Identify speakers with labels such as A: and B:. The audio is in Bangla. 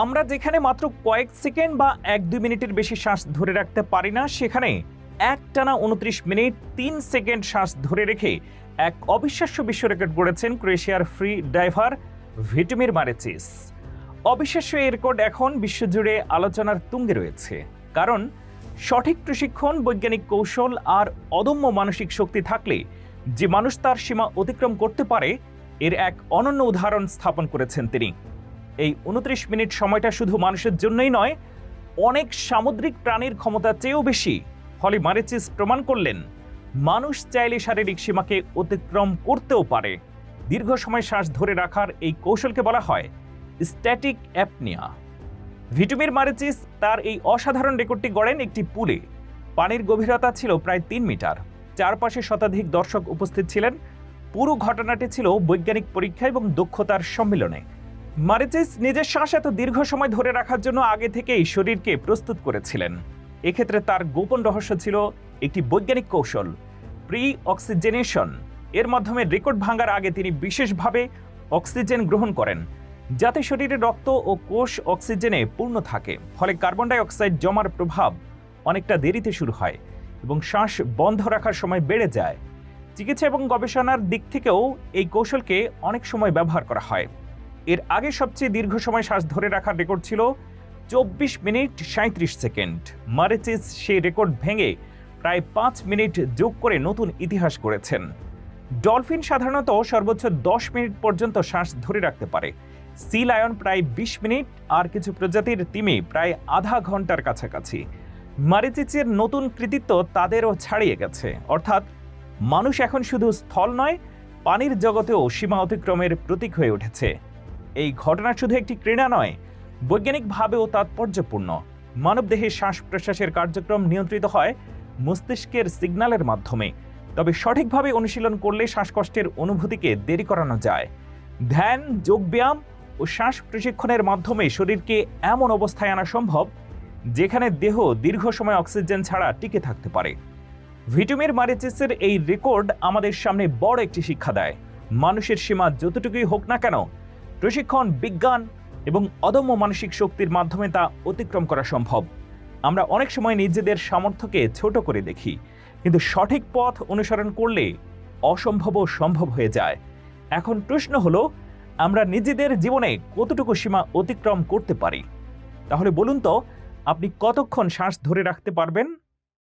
A: আমরা যেখানে মাত্র কয়েক সেকেন্ড বা এক দুই মিনিটের বেশি শ্বাস ধরে রাখতে পারি না, সেখানে একটানা উনত্রিশ মিনিট তিন সেকেন্ড শ্বাস ধরে রেখে এক অবিশ্বাস্য বিশ্ব রেকর্ড গড়েছেন ক্রোয়েশিয়ার ফ্রি ড্রাইভার ভিটমির মারেচিস। অবিশ্বাস্য এই রেকর্ড এখন বিশ্বজুড়ে আলোচনার তুঙ্গে রয়েছে, কারণ সঠিক প্রশিক্ষণ, বৈজ্ঞানিক কৌশল আর অদম্য মানসিক শক্তি থাকলে যে মানুষ তার সীমা অতিক্রম করতে পারে, এর এক অনন্য উদাহরণ স্থাপন করেছেন তিনি। এই উনত্রিশ মিনিট সময়টা শুধু মানুষের জন্যই নয়, অনেক সামুদ্রিক প্রাণীর ক্ষমতা চেয়েও বেশি। ফলে মারেচিস প্রমাণ করলেন, মানুষ চাইলে শারীরিক সীমাকে অতিক্রম করতেও পারে। দীর্ঘ সময় শ্বাস ধরে রাখার এই কৌশলকে বলা হয় স্ট্যাটিক অ্যাপনিয়া। ভিটুমির মারেচিস তার এই অসাধারণ রেকর্ডটি গড়েন একটি পুলে। পানির গভীরতা ছিল প্রায় তিন মিটার। চারপাশে শতাধিক দর্শক উপস্থিত ছিলেন। পুরো ঘটনাটি ছিল বৈজ্ঞানিক পরীক্ষা এবং দক্ষতার সম্মিলনে। মারিচিস নিজের শ্বাস এত দীর্ঘ সময় ধরে রাখার জন্য আগে থেকেই শরীরকে প্রস্তুত করেছিলেন। এক্ষেত্রে তার গোপন রহস্য ছিল একটি বৈজ্ঞানিক কৌশল প্রি অক্সিজেনেশন এর মাধ্যমে রেকর্ড ভাঙার আগে তিনি বিশেষভাবে অক্সিজেন গ্রহণ করেন, যাতে শরীরে রক্ত ও কোষ অক্সিজেনে পূর্ণ থাকে। ফলে কার্বন ডাই অক্সাইড জমার প্রভাব অনেকটা দেরিতে শুরু হয় এবং শ্বাস বন্ধ রাখার সময় বেড়ে যায়। চিকিৎসা এবং গবেষণার দিক থেকেও এই কৌশলকে অনেক সময় ব্যবহার করা হয়। এর আগে সবচেয়ে দীর্ঘ সময় শ্বাস ধরে রাখার রেকর্ড ছিল চব্বিশ মিনিট সাঁত্রিশ সেকেন্ড। মারেচিস সেই রেকর্ড ভেঙে প্রায় পাঁচ মিনিট যোগ করে নতুন ইতিহাস করেছেন ডলফিন সাধারণত সর্বোচ্চ দশ মিনিট পর্যন্ত শ্বাস ধরে রাখতে পারে। সি লায়ন প্রায় বিশ মিনিট আর কিছু প্রজাতির তিমি প্রায় আধা ঘণ্টার কাছাকাছি। মারিচিচের নতুন কৃতিত্ব তাদেরও ছাড়িয়ে গেছে। অর্থাৎ মানুষ এখন শুধু স্থল নয়, পানির জগতেও সীমা অতিক্রমের প্রতীক হয়ে উঠেছে। এই ঘটনা শুধু একটি ক্রীড়া নয়, বৈজ্ঞানিকভাবেও তাৎপর্যপূর্ণ। মানবদেহে শ্বাস প্রশ্বাসের কার্যক্রম নিয়ন্ত্রিত হয় মস্তিষ্কের সিগন্যালের মাধ্যমে। তবে সঠিকভাবে অনুশীলন করলে শ্বাসকষ্টের অনুভূতিকে দেরি করানো যায়। ধ্যান, যোগব্যায়াম ও শ্বাস প্রশিক্ষণের মাধ্যমে শরীরকে এমন অবস্থায় আনা সম্ভব, যেখানে দেহ দীর্ঘ সময় অক্সিজেন ছাড়া টিকে থাকতে পারে। ভিটামির মারিচিসের এই রেকর্ড আমাদের সামনে বড় একটি শিক্ষা দেয়। মানুষের সীমা যতটুকুই হোক না কেন প্রশিক্ষণ, বিজ্ঞান এবং অদম্য মানসিক শক্তির মাধ্যমে তা অতিক্রম করা সম্ভব। আমরা অনেক সময় নিজেদের সামর্থ্যকে ছোট করে দেখি, কিন্তু সঠিক পথ অনুসরণ করলে অসম্ভবও সম্ভব হয়ে যায়। এখন প্রশ্ন হলো, আমরা নিজেদের জীবনে কতটুকু সীমা অতিক্রম করতে পারি? তাহলে বলুন তো, আপনি কতক্ষণ শ্বাস ধরে রাখতে পারবেন?